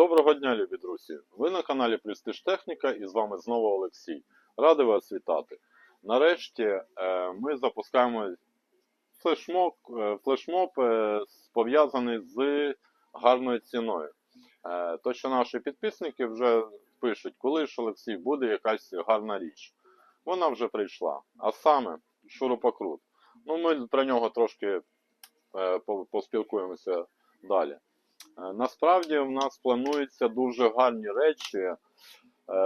Доброго дня, любі друзі! Ви на каналі Престиж Техніка і з вами знову Олексій. Радий вас вітати. Нарешті е, ми запускаємо флешмоб, е, флешмоб е, пов'язаний з гарною ціною. То, що наші підписники вже пишуть, коли ж Олексій буде якась гарна річ. Вона вже прийшла. А саме шурупокрут. Ну, ми про нього трошки поспілкуємося далі. Е, Насправді в нас плануються дуже гарні речі, е,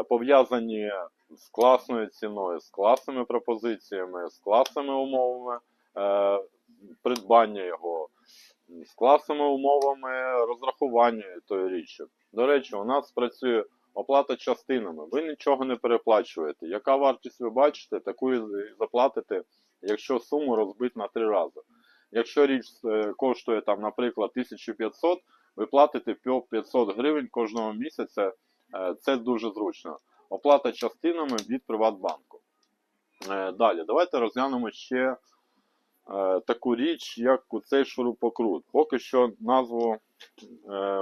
пов'язані з класною ціною, з класними пропозиціями, з класними умовами е, придбання його, з класними умовами розрахування тої річі. До речі, у нас працює оплата частинами. Ви нічого не переплачуєте. Яка вартість ви бачите, таку і заплатите, якщо суму розбити на три рази. Якщо річ коштує там, наприклад, 1500, ви платите по 500 гривень кожного місяця. Е, Це дуже зручно. Оплата частинами від Приватбанку. Е, Далі, давайте розглянемо ще е, таку річ, як цей шурупокрут. Поки що назву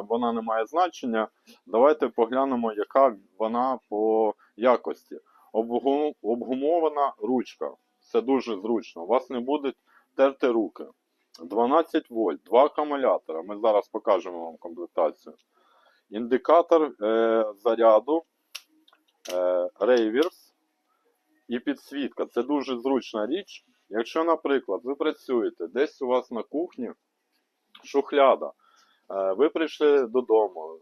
вона не має значення. Давайте поглянемо, яка вона по якості. Обгумована ручка. Це дуже зручно. У вас не будуть терти руки. 12 вольт, два акумулятора. Ми зараз покажемо вам комплектацію. Індикатор е, заряду, е, рейверс і підсвітка. Це дуже зручна річ. Якщо, наприклад, ви працюєте десь у вас на кухні, шухляда, е, ви прийшли додому,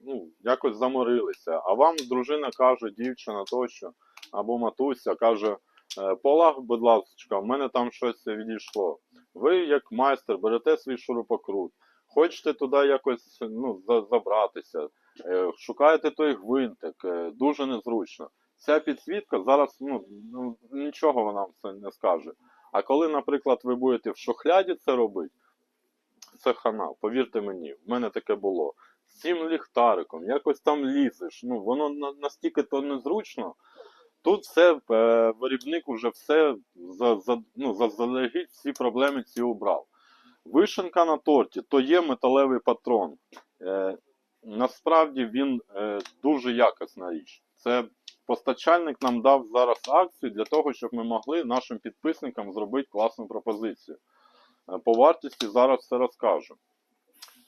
ну, якось заморилися, а вам дружина каже, дівчина тощо, або матуся каже, е, полаг, будь ласка, в мене там щось відійшло. Ви, як майстер, берете свій шурупокрут, хочете туди якось ну, забратися, е, шукаєте той гвинтик, е, дуже незручно. Ця підсвітка зараз ну, ну, нічого вона це не скаже. А коли, наприклад, ви будете в шухляді це робити, це хана, повірте мені, в мене таке було. З цим ліхтариком, якось там лізеш. Ну, воно настільки то незручно. Тут все, е, виробник уже все за, за, ну, заздалегідь всі проблеми ці убрав. Вишенка на торті то є металевий патрон. Е, насправді він е, дуже якісна річ. Це постачальник нам дав зараз акцію для того, щоб ми могли нашим підписникам зробити класну пропозицію. Е, по вартості зараз все розкажу.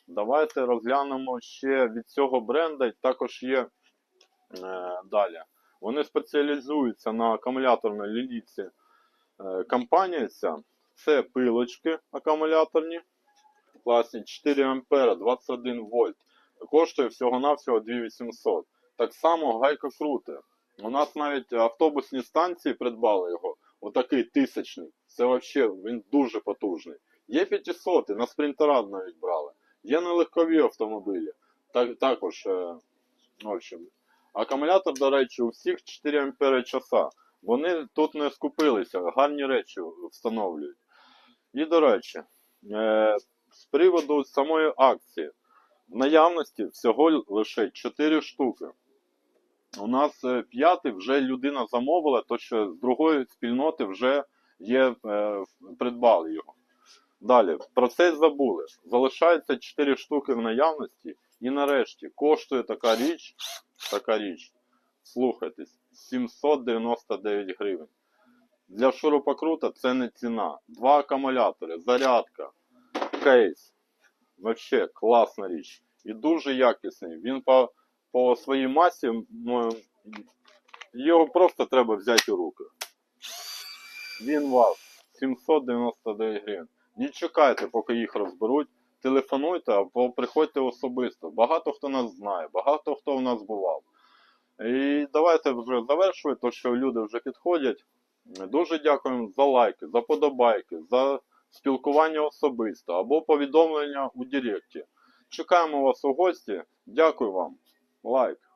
Давайте розглянемо ще від цього бренда. Також є е, далі. Вони спеціалізуються на акумуляторній лінійці. Е, компанія ця це пилочки акумуляторні, класні 4 А 21 вольт. Коштує всього-навсього 2800. Так само гайка крути. У нас навіть автобусні станції придбали його. Отакий тисячний. Це взагалі він дуже потужний. Є 500, на спринтера навіть брали. Є на легкові автомобілі. Так, також, е, в общем, Акумулятор, до речі, у всіх 4 ампери часа. Вони тут не скупилися, гарні речі встановлюють. І, до речі, е, з приводу самої акції, в наявності всього лише 4 штуки. У нас е, п'ятий вже людина замовила, то що з другої спільноти вже є, е, придбали його. Далі, про це забули. Залишається 4 штуки в наявності, і нарешті коштує така річ, така річ, слухайтесь, 799 гривень. Для шурупокрута це не ціна. Два акумулятори, зарядка, кейс. Вообще класна річ. І дуже якісний. Він по, по своїй масі, ну, його просто треба взяти у руки. Він ваш 799 гривень. Не чекайте, поки їх розберуть. Телефонуйте або приходьте особисто. Багато хто нас знає, багато хто в нас бував. І давайте вже завершувати, то що люди вже підходять. Дуже дякуємо за лайки, за подобайки, за спілкування особисто або повідомлення у Директі. Чекаємо вас у гості. Дякую вам. Лайк.